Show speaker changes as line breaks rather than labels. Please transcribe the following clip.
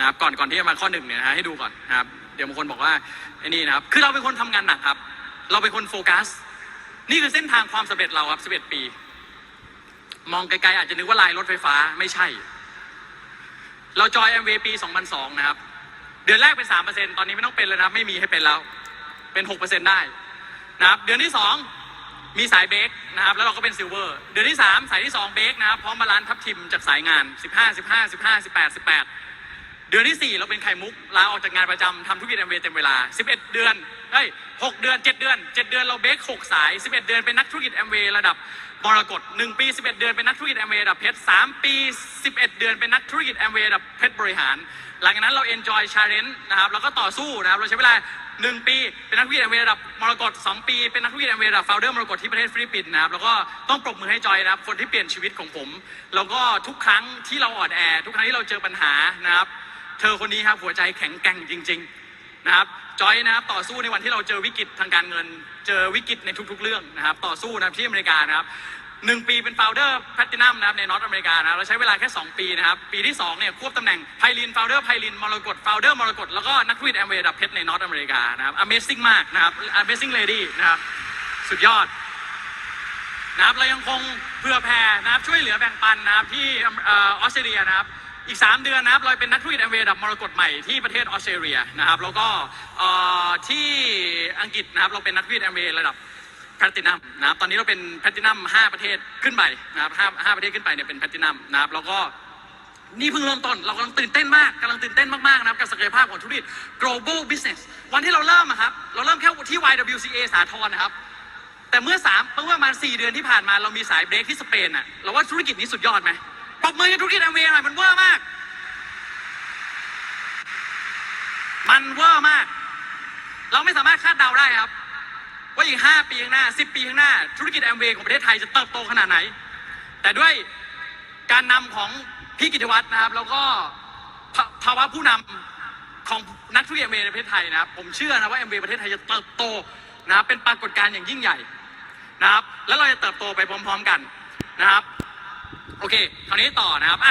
นะครับก่อนก่อนที่จะมาข้อหนึ่งเนี่ยนะฮะให้ดูก่อนนะครับเดี๋ยวบางคนบอกว่าไอ้นี่นะครับคือเราเป็นคนทำงานหนักครับ เราเป็นคนโฟกัส นี่คือเส้นทางความสำเร็จเราครับ11ปี มองไกลๆอาจจะนึกว่าลายรถไฟฟ้าไม่ใช่ เราจอย MV ปี2002นสองนะครับ เดือนแรกเป็น3%ตอนนี้ไม่ต้องเป็นเลยนะไม่มีให้เป็นแล้ว เป็น6%ได้นะครับ เดือนที่2มีสายเบรกนะครับ แล้วเราก็เป็นซิลเวอร์ เดือนที่3สายที่2เบรกนะครับพร้อมมาร้านทับทิมจากสายงาน15 15 15 18 18 เดือนที่ 4 เราเป็นไข่มุกลาออกจากงานประจำทำธุรกิจ MV เวย์เต็มเวลา 11 เดือนเฮ้ย6เดือน 7 เดือน 7 เดือนเราเบรก6สาย 11 เดือนเป็นนักธุรกิจ MV ระดับมรกต1ปี 11 เดือนเป็นนักธุรกิจ MV ระดับเพชร3ปี 11 เดือนเป็นนักธุรกิจ MV ระดับเพชรบริหาร หลังจากนั้นเรา enjoy challenge นะครับแล้วก็ต่อสู้นะครับเราใช้เวลา 1 ปีเป็นนักธุรกิจ MV ระดับมรกต2ปี เป็นนักธุรกิจ MV ระดับ founder มรกตที่ประเทศฟิลิปปินส์นะครับแล้วก็ต้องปรบมือให้จอยนะครับคนที่เปลี่ยนชีวิตของผม แล้วก็ทุกครั้งที่เราอ่อนแอทุกครั้งที่เราเจอปัญหานะครับ เธอคนนี้ครับหัวใจแข็งแกร่งจริง ๆนะครับจอยนะครับต่อสู้ในวันที่เราเจอวิกฤตทางการเงิน เจอวิกฤตในทุก ๆ เรื่องนะครับ ต่อสู้นะครับที่อเมริกานะครับหนึ่งปีเป็น f ฟ u เดอร์แพลตินัมนะครับในนอตอเมริกานะเราใช้เวลาแค่ 2 ปีนะครับ ปีที่2เนี่ยควบตำแหน่งไพลิน f ฟ u เดอร์ไพลินมรกต f ฟ u เดอร์มรกตแล้วก็นักธุรกิจแอมเวย์ดับเพชรในนอตอเมริกานะครับ Amazing มากนะครับ Amazing Lady นะครับ สุดยอดนะครับเรายังคงเผื่อแผ่นะครับช่วยเหลือแบ่งปันนะครับที่ออออสเตรเลียนะครับ อีก 3 เดือนนะครับเราเป็นนักธุรกิจแอมเวย์ดับมรกตใหม่ที่ประเทศออสเตรเลียนะครับแล้วก็ที่อังกฤษนะครับเราเป็นนักธุรกิจแอมเวย์ระดับแพลตินัมนะครับตอนนี้เราเป็นแพลตินัม5ประเทศขึ้นไปนะครับห้าห้าประเทศขึ้นไปเนี่ยเป็นแพลตินัมนะครับแล้วก็นี่เพิ่งเริ่มต้น เรากำลังตื่นเต้นมากกำลังตื่นเต้นมากๆนะครับกับศักยภาพของธุรกิจ global business วันที่เราเริ่มอะครับเราเริ่มแค่ที่ YWCA สาทรนะครับ แต่เมื่อสามเมื่อประมาณสี่เดือนที่ผ่านมาเรามีสายเบรกที่สเปนอะเราว่าธุรกิจนี้สุดยอดไหม บมือให้ธุรกิจแอมเวย์หน่อยมันเวอร์มาก มันเวอร์มาก เราไม่สามารถคาดเดาได้ครับ ว่าอีกห้าปีข้างหน้าสิบปีข้างหน้า ธุรกิจแอมเวย์ของประเทศไทยจะเติบโตขนาดไหน แต่ด้วยการนำของพี่กิติวัฒน์นะครับ แล้วก็ภาวะผู้นำของนักธุรกิจแอมเวย์ในประเทศไทยนะครับ ผมเชื่อนะว่าแอมเวย์ประเทศไทยจะเติบโตนะครับเป็นปรากฏการณ์อย่างยิ่งใหญ่นะครับ แล้วเราจะเติบโตไปพร้อม ๆ กันนะครับ โอเคคราวนี้ต่อนะครับอะ